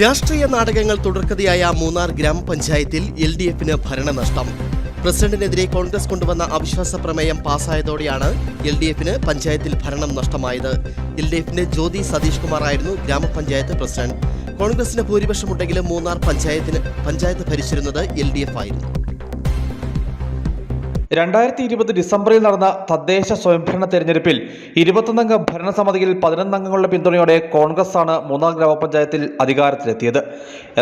രാഷ്ട്രീയ നാടകങ്ങൾ തുടർക്കഥയായ മൂന്നാർ ഗ്രാമപഞ്ചായത്തിൽ എൽ ഡി എഫിന് ഭരണനഷ്ടം. പ്രസിഡന്റിനെതിരെ കോൺഗ്രസ് കൊണ്ടുവന്ന അവിശ്വാസ പ്രമേയം പാസ്സായതോടെയാണ് എൽ ഡി എഫിന് പഞ്ചായത്തിൽ ഭരണം നഷ്ടമായത്. എൽ ഡി എഫിന്റെ ജ്യോതി സതീഷ് കുമാർ ആയിരുന്നു ഗ്രാമപഞ്ചായത്ത് പ്രസിഡന്റ്. കോൺഗ്രസിന് ഭൂരിപക്ഷമുണ്ടെങ്കിലും മൂന്നാർ പഞ്ചായത്തിന് പഞ്ചായത്ത് ഭരിച്ചിരുന്നത് എൽ ഡി എഫ് ആയിരുന്നു. രണ്ടായിരത്തി ഇരുപത് ഡിസംബറിൽ നടന്ന തദ്ദേശ സ്വയംഭരണ തെരഞ്ഞെടുപ്പിൽ ഇരുപത്തൊന്നംഗ ഭരണസമിതിയിൽ പതിനൊന്നംഗങ്ങളുടെ പിന്തുണയോടെ കോൺഗ്രസ് ആണ് മൂന്നാം ഗ്രാമപഞ്ചായത്തിൽ അധികാരത്തിലെത്തിയത്.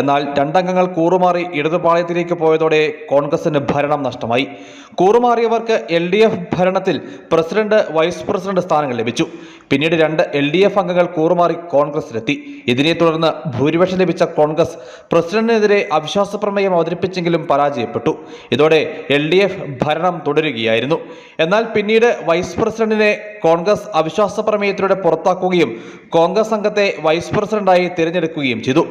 എന്നാൽ രണ്ടംഗങ്ങൾ കൂറുമാറി ഇടതുപാളയത്തിലേക്ക് പോയതോടെ കോൺഗ്രസിന് ഭരണം നഷ്ടമായി. കൂറുമാറിയവർക്ക് എൽ ഡി എഫ് ഭരണത്തിൽ പ്രസിഡന്റ് വൈസ് പ്രസിഡന്റ് സ്ഥാനങ്ങൾ ലഭിച്ചു. പിന്നീട് രണ്ട് എൽ ഡി എഫ് അംഗങ്ങൾ കൂറുമാറി കോൺഗ്രസിലെത്തി ഇതിനെ തുടർന്ന് ഭൂരിപക്ഷം ലഭിച്ച കോൺഗ്രസ് പ്രസിഡന്റിനെതിരെ അവിശ്വാസ പ്രമേയം അവതരിപ്പിച്ചെങ്കിലും പരാജയപ്പെട്ടു. ഇതോടെ എൽ ഡി എഫ് ഭരണം തുടരുകയായിരുന്നു. എന്നാൽ പിന്നീട് വൈസ് പ്രസിഡന്റിനെ കോൺഗ്രസ് അവിശ്വാസ പ്രമേയത്തിലൂടെ പുറത്താക്കുകയും കോൺഗ്രസ് അംഗത്തെ വൈസ് പ്രസിഡന്റായി തിരഞ്ഞെടുക്കുകയും ചെയ്തു.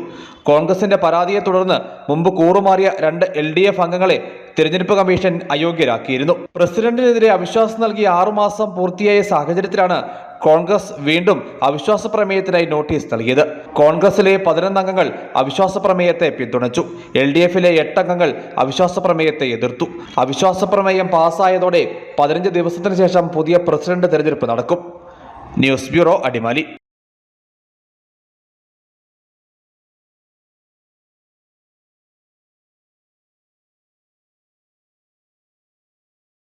കോൺഗ്രസിന്റെ പരാതിയെ തുടർന്ന് മുമ്പ് കൂറുമാറിയ രണ്ട് എൽ ഡി എഫ് അംഗങ്ങളെ തിരഞ്ഞെടുപ്പ് കമ്മീഷൻ അയോഗ്യരാക്കിയിരുന്നു. പ്രസിഡന്റിനെതിരെ അവിശ്വാസം നൽകി ആറുമാസം പൂർത്തിയായ സാഹചര്യത്തിലാണ് കോൺഗ്രസ് വീണ്ടും അവിശ്വാസ പ്രമേയത്തിനായി നോട്ടീസ് നൽകിയത്. കോൺഗ്രസിലെ പതിനൊന്നംഗങ്ങൾ അവിശ്വാസ പ്രമേയത്തെ പിന്തുണച്ചു. എൽ ഡി എഫിലെ എട്ടംഗങ്ങൾ അവിശ്വാസ പ്രമേയത്തെ എതിർത്തു. അവിശ്വാസ പ്രമേയം പാസ്സായതോടെ പതിനഞ്ച് ദിവസത്തിന് ശേഷം പുതിയ പ്രസിഡന്റ് തെരഞ്ഞെടുപ്പ് നടക്കും. News bureau Adimali.